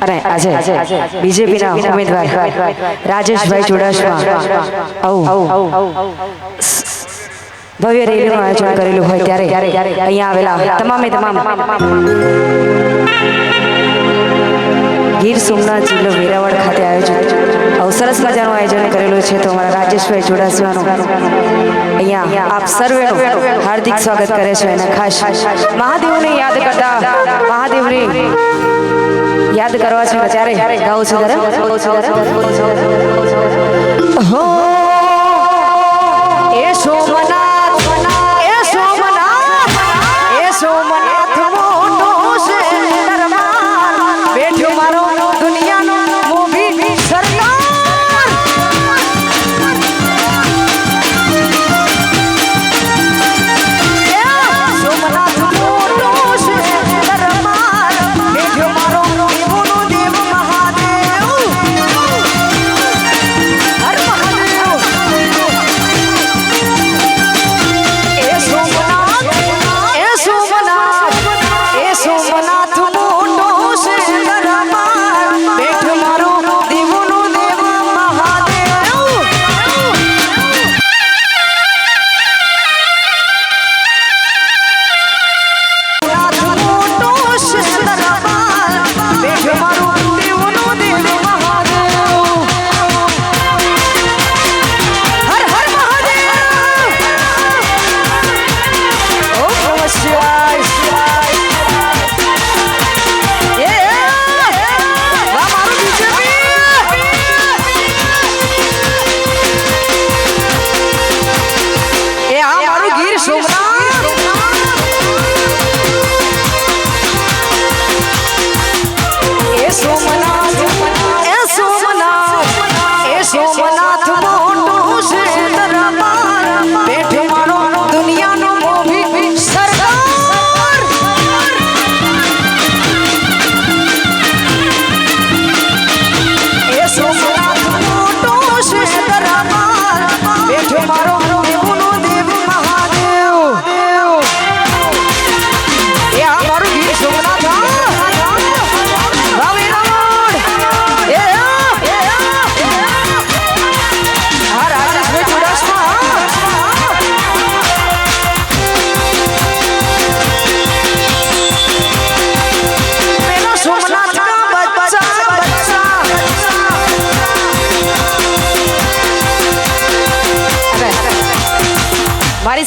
અને આજે બીજેપીના ઉમેદવાર રાજેશભાઈ ચુડાસમા. ભવ્ય રેલીનું આયોજન કરેલું હોય ત્યારે અહીંયા આવેલા તમામે તમામ ગીર સોમનાથ જિલ્લો વેરાવળ ખાતે આયોજિત આવું સરસ મજાનું આયોજન કરેલું છે તો અમારા રાજેશભાઈ ચુડાસમાનું અહીંયા આપ સર્વે હાર્દિક સ્વાગત કરે છે અને ખાસ મહાદેવને યાદ કરતા મહાદેવને યાદ કરવા છે ત્યારે ગાઉં છું જરા હો એ સોમનાથ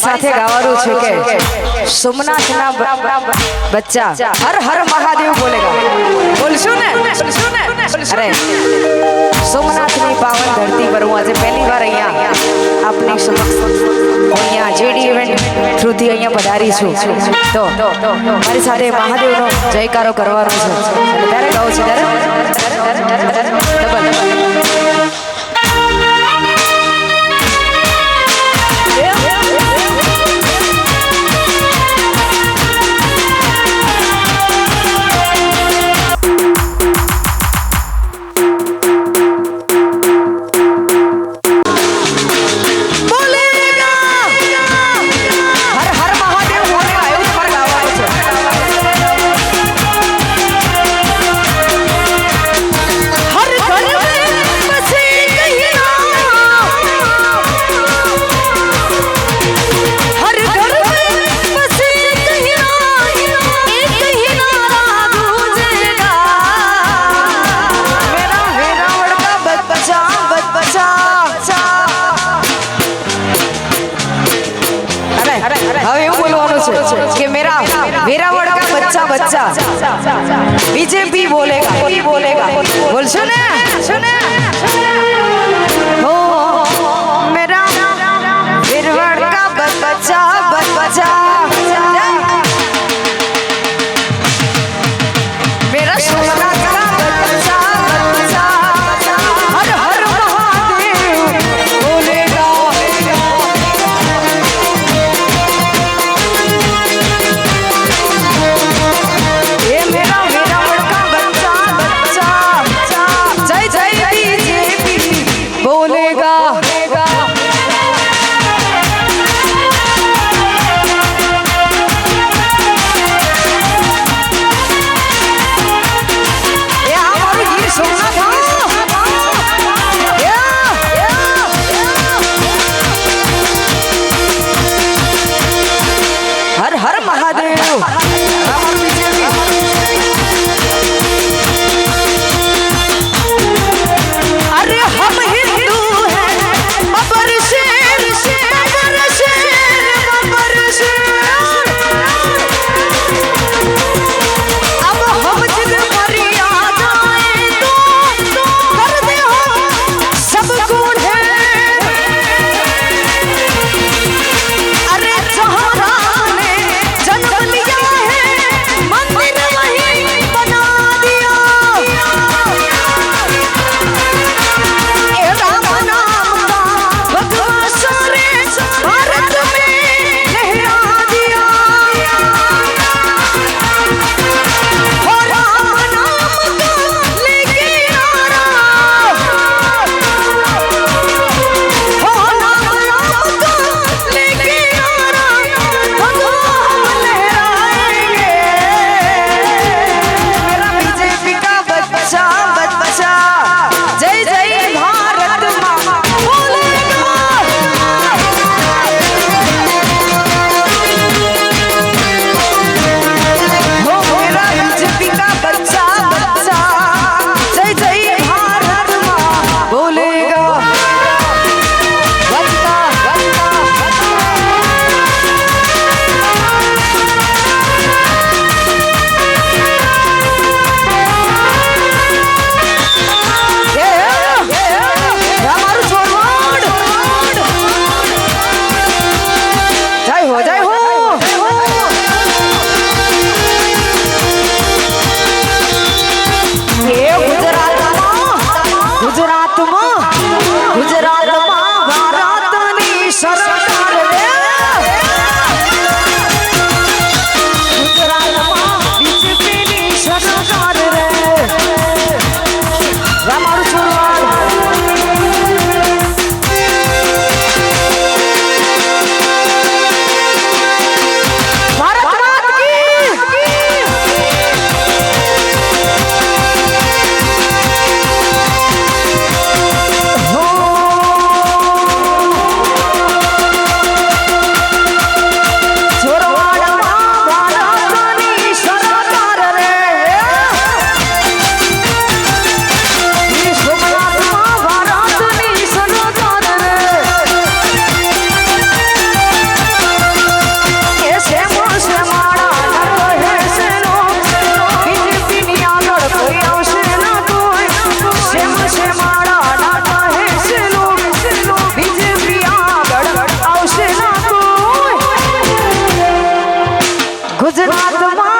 સાથે ગાવાનું છે કે સોમનાથના બચ્ચા હર હર મહાદેવ બોલેગા બોલશું ને અરે સોમનાથની પાવન ધરતી પર હું આજે પહેલી વાર અહીંયા આપની સમક્ષ અહીંયા જેડી ઇવેન્ટ થ્રુથી અહીંયા પધારી છું તો મારી સાથે મહાદેવનો જયકારો કરવાનો છે ત્યારે ગાઉં છું ત્યારે બચ્ચા બચ્ચા બીજેપી બોલેગા બોલેગા બોલશો ને 오늘가. গুজরাট মা